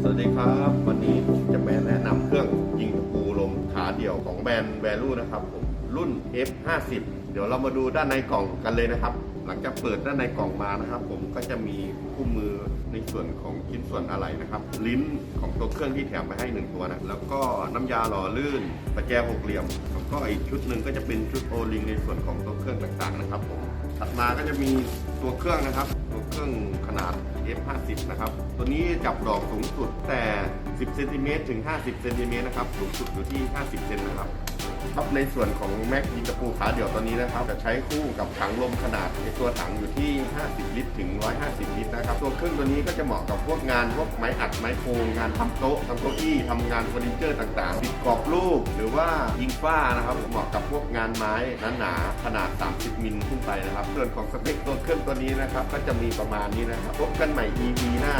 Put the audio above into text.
สวัสดีครับ วันนี้ผมจะมาแนะนำเครื่องยิงตะปูลมขาเดี่ยวของแบรนด์แวลูนะครับผมรุ่น F50 เดี๋ยวเรามาดูด้านในกล่องกันเลยนะครับ หลังจากเปิดด้านในกล่องมานะครับ ผมก็จะมีคู่มือในส่วนของชิ้นส่วนอะไรนะครับ ลิ้นของตัวเครื่องที่แถมไปให้หนึ่งตัวนะแล้วก็น้ำยาหล่อลื่นประแจหกเหลี่ยมแล้วก็อีกชุดหนึ่งก็จะเป็นชุดโอลิงในส่วนของตัวเครื่องต่างๆนะครับผมถัดมาก็จะมีตัวเครื่องนะครับ ตัวเครื่อง 50นะครับ ตัวนี้จับดอกสูงสุดแต่ 10เซนติเมตรถึง 50เซนติเมตรนะครับ สูงสุดอยู่ที่ 50เซนนะครับครับในส่วนของแม็กยิงตะปูขาเดี่ยวตัวนี้นะครับ จะใช้คู่กับถังลมขนาดในตัวถังอยู่ที่ 50 ลิตรถึง 150 ลิตรนะครับ ตัวเครื่องตัวนี้ก็จะเหมาะกับพวกงานพวกไม้อัดไม้โครงงานทำโต๊ะทำเก้าอี้ทำงานเฟอร์นิเจอร์ต่างๆติดกรอบรูป หรือว่ายิงฝ้านะครับเหมาะกับพวกงานไม้หนาๆขนาด 30 มิลขึ้นไปนะครับ ส่วนของสเปคตัวเครื่องตัวนี้นะครับก็จะมีประมาณนี้นะครับพบกันใหม่ EP ีหน้า